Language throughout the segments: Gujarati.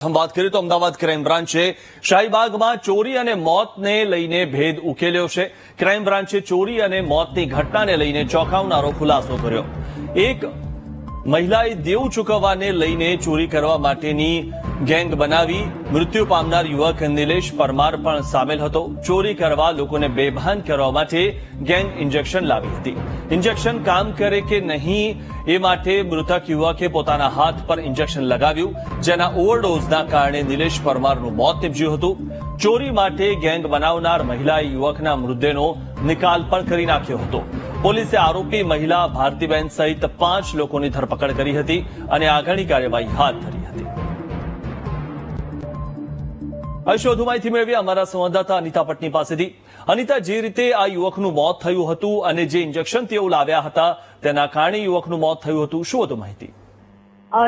હમ વાત કરીએ તો અમદાવાદ ક્રાઇમ બ્રાન્ચે શાહીબાગમાં ચોરી અને મોતને લઈને ભેદ ઉકેલ્યો છે ક્રાઇમ બ્રાન્ચે ચોરી અને મોતની ઘટનાને લઈને ચોંકાવનારો ખુલાસો કર્યો એક મહિલાએ દેવું ચૂકવવાને લઈને ચોરી કરવા માટેની ગેંગ બનાવી મૃત્યુ પામનાર યુવક નિલેશ પરમાર પણ સામેલ હતો. ચોરી કરવા લોકોને બેભાન કરવા માટે ગેંગ ઇન્જેક્શન લાવી હતી. ઇન્જેક્શન કામ કરે કે નહીં એ માટે મૃતક યુવકે પોતાના હાથ પર ઇન્જેક્શન લગાવ્યું, જેના ઓવરડોઝના કારણે નિલેશ પરમારનું મોત નીપજ્યું હતું. ચોરી માટે ગેંગ બનાવનાર મહિલાએ યુવકના મૃતદેહનો નિકાલ પણ કરી નાખ્યો હતો. પોલીસે આરોપી મહિલા ભારતીબેન સહિત પાંચ લોકોની ધરપકડ કરી હતી અને આગળની કાર્યવાહી હાથ ધરી હતી. વધુ માહિતી મેળવી અમારા સંવાદદાતા અનિતા પટની પાસેથી. અનિતા, જે રીતે આ યુવકનું મોત થયું હતું અને જે ઇન્જેક્શન તેઓ લાવ્યા હતા, તેના કારણે યુવકનું મોત થયું હતું, શું હતું માહિતી?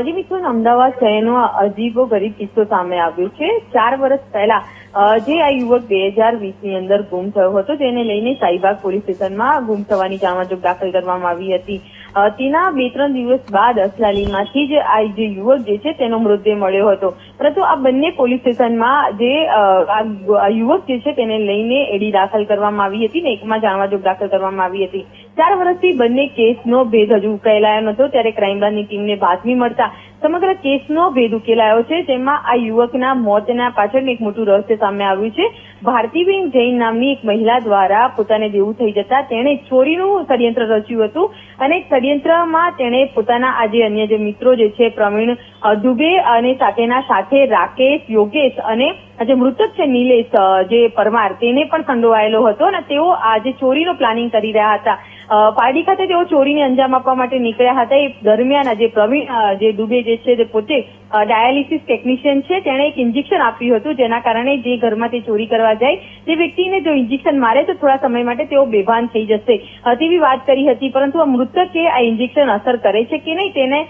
જી મિત્રો, અમદાવાદ શહેરનો અજીબો ગરીબ કિસ્સો સામે આવ્યો છે. ચાર વર્ષ પહેલા જે આ યુવક બે હજાર વીસની અંદર ગુમ થયો હતો, તેને લઈને સાઈબાગ પોલીસ સ્ટેશનમાં ગુમ થવાની જાણવાજોગ દાખલ કરવામાં આવી હતી. તેના બે ત્રણ દિવસ બાદ અસલાલીમાંથી જ આ જે યુવક જે છે, તેનો મૃતદેહ મળ્યો હતો. પરંતુ આ બંને પોલીસ સ્ટેશનમાં જે આ યુવક જે છે, તેને લઈને એડી દાખલ કરવામાં આવી હતી ને એકમાં જાણવાજોગ દાખલ કરવામાં આવી હતી. ચાર વર્ષથી બંને કેસનો ભેદ હજુ ઉકેલાયો નહોતો. ત્યારે ક્રાઇમ બ્રાન્ચની ટીમને બાતમી મળતા સમગ્ર કેસનો ભેદ ઉકેલાયો છે. જેમાં આ યુવકના મોતના પાછળ એક મોટું રહસ્ય સામે આવ્યું છે. ભારતીબેન જૈન નામની એક મહિલા દ્વારા પોતાને દેવું થઈ જતા તેણે ચોરીનું ષડયંત્ર રચ્યું હતું અને ષડયંત્રમાં તેણે પોતાના આજે અન્ય જે મિત્રો જે છે, પ્રવીણ દુબે અને સાથેના સાથે રાકેશ, યોગેશ અને આજે મૃતક છે, નિલેશ જે પરમાર, તેને પણ સંડોવાયેલો હતો અને તેઓ આજે ચોરીનો પ્લાનિંગ કરી રહ્યા હતા. પારડી ખાતે તેઓ ચોરીને અંજામ આપવા માટે નીકળ્યા હતા. એ દરમિયાન જે પ્રવીણ જે દુબે જે છે તે પોતે ડાયાલિસિસ ટેકનિશિયન છે, તેણે એક ઇન્જેક્શન આપ્યું હતું, જેના કારણે જે ઘરમાં તે ચોરી કરવા જાય, તે વ્યક્તિને જો ઇન્જેક્શન મારે તો થોડા સમય માટે તેઓ બેભાન થઈ જશે. તેવી વાત કરી હતી, પરંતુ આ મૃતકે આ ઇન્જેક્શન અસર કરે છે કે નહીં, તેને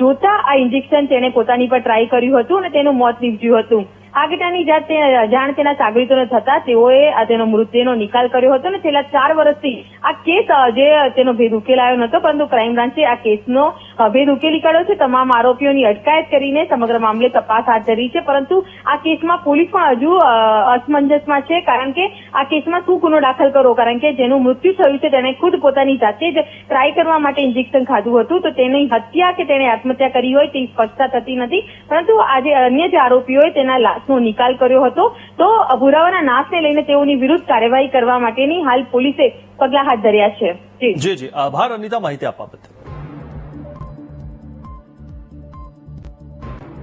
જોતા આ ઇન્જેક્શન તેણે પોતાની પર ટ્રાય કર્યું હતું અને તેનું મોત નીપજ્યું હતું. આ ઘટનાની જાત જાણ તેના સાગરીતોને થતા તેઓએ આ તેનો મૃતદેહનો નિકાલ કર્યો હતો અને છેલ્લા ચાર વર્ષથી આ કેસ જે તેનો ભેદ ઉકેલાયો નતો પરંતુ ક્રાઇમ બ્રાન્ચે આ કેસનો ભેદ ઉકેલી કાઢ્યો છે. તમામ આરોપીઓની અટકાયત કરીને સમગ્ર મામલે તપાસ હાથ ધરી છે. પરંતુ આ કેસમાં પોલીસ પણ હજુ અસમંજસમાં છે. કારણ કે આ કેસમાં શું ગુનો દાખલ કરવો? કારણ કે જેનું મૃત્યુ થયું છે તેણે ખુદ પોતાની જાતે જ ટ્રાય કરવા માટે ઇન્જેક્શન ખાધું હતું. તો તેની હત્યા કે તેણે આત્મહત્યા કરી હોય તે સ્પષ્ટતા થતી નથી. પરંતુ આજે અન્ય જે આરોપીઓએ તેના લાશનો નિકાલ કર્યો હતો, તો અભુરાવાના નાશને લઈને તેઓની વિરુદ્ધ કાર્યવાહી કરવા માટેની હાલ પોલીસે પગલાં હાથ ધર્યા છે. જી જી. આભાર, અનિતા. માહિતી આપવા બદલ.